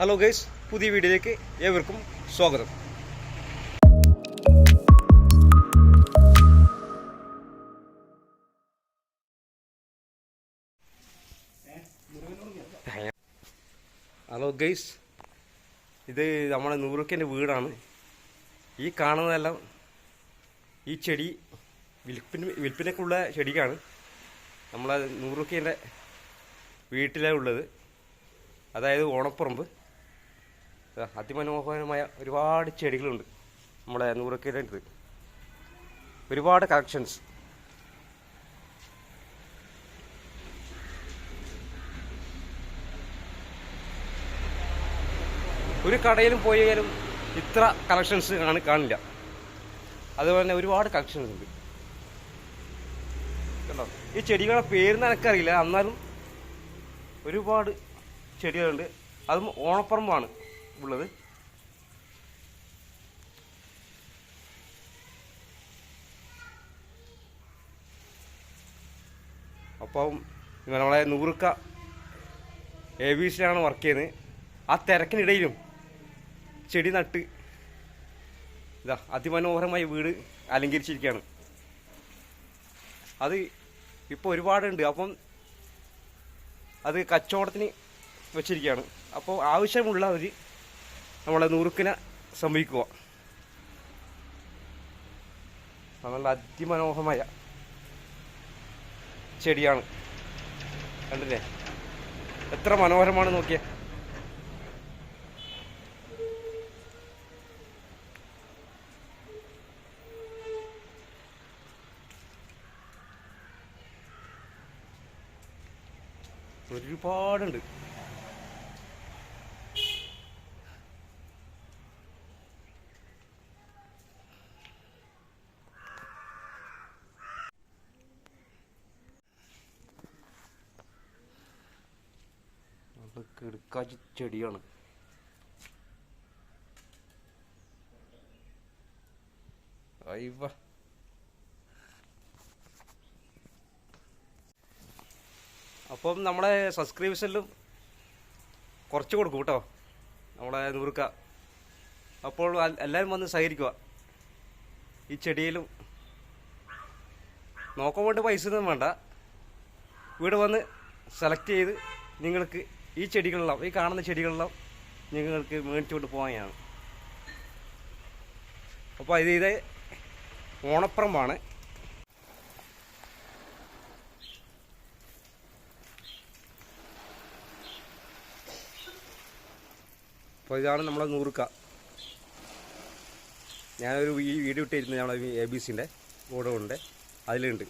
Hello guys പുതിയ വീഡിയോയിലേക്ക് ഏവർക്കും സ്വാഗതം. ഹലോ ഗൈസ് ഇത് നമ്മുടെ നൂറുക്കന്റെ വീടാണ്. ഈ കാണുന്നതെല്ലാം ഈ ചെടി വിൽപ്പിന് വിൽപ്പനക്കുള്ള ചെടിക്കാണ്. നമ്മളെ നൂറുക്കന്റെ വീട്ടിലാണ് ഉള്ളത്. അതായത് ഓണപ്പറമ്പ്. അതിമനോഹരമായ ഒരുപാട് ചെടികളുണ്ട് നമ്മളെ നൂറുക്കന്റെ അടുത്ത് ഒരുപാട് കളക്ഷൻസ്. ഒരു കടയിലും പോയാലും ഇത്ര കളക്ഷൻസ് ആണ് കാണില്ല. അതുപോലെ തന്നെ ഒരുപാട് കളക്ഷൻസ് ഉണ്ട്. കണ്ടോ? ഈ ചെടികളുടെ പേരെന്ന് എനിക്കറിയില്ല. എന്നാലും ഒരുപാട് ചെടികളുണ്ട്. അതും ഓണപ്പറമ്പാണ്. ഉള്ളത്. അപ്പം നമ്മളെ നൂറുക്ക എ ബി സിയിലാണ് വർക്ക് ചെയ്യുന്നത്. ആ തിരക്കിനിടയിലും ചെടി നട്ട് ഇതാ അതിമനോഹരമായ വീട് അലങ്കരിച്ചിരിക്കുകയാണ്. അത് ഇപ്പോൾ ഒരുപാടുണ്ട്. അപ്പം അത് കച്ചവടത്തിന് വെച്ചിരിക്കുകയാണ്. അപ്പോൾ ആവശ്യമുള്ളവർ നമ്മളെ നുറുക്കിനെ സമീപിക്കുക നല്ല അതിമനോഹരമായ ചെടിയാണ്. കണ്ടില്ലേ? എത്ര മനോഹരമാണ് നോക്കിയേ. ഒരുപാടുണ്ട് നല്ല കിടക്കാച്ചി ചെടിയാണ്. അയ്യ അപ്പം നമ്മളെ സബ്സ്ക്രിപ്ഷനിലും കുറച്ച് കൊടുക്കും കേട്ടോ. നമ്മളെ നൂറുക്ക. അപ്പോൾ എല്ലാവരും വന്ന് സഹകരിക്കുക ഈ ചെടിയിലും നോക്കാൻ വേണ്ടി പൈസ ഒന്നും വേണ്ട. വീട് വന്ന് സെലക്ട് ചെയ്ത് നിങ്ങൾക്ക് ഈ ചെടികളെല്ലാം ഈ കാണുന്ന ചെടികളെല്ലാം നിങ്ങൾക്ക് മേടിച്ചുകൊണ്ട് പോവാനാണ് അപ്പോൾ ഇത് ഇത് ഓണപ്പറമ്പാണ്. അപ്പോൾ ഇതാണ് നമ്മളെ നൂറുക്ക. ഞാനൊരു ഈ വീഡിയോ ഇട്ടിരുന്നു നമ്മളെ എ ബി സിന്റെ ഗോഡൗണിന്റെ അതിലുണ്ട്.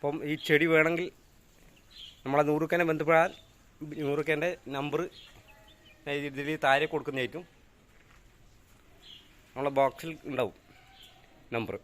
അപ്പം ഈ ചെടി വേണമെങ്കിൽ നമ്മളെ നൂറുക്കനെ ബന്ധപ്പെടാൻ നൂറുക്കന്റെ നമ്പർ ഇതിൽ താഴെ കൊടുക്കുന്നതായിരിക്കും. നമ്മളെ ബോക്സിൽ ഉണ്ടാവും നമ്പർ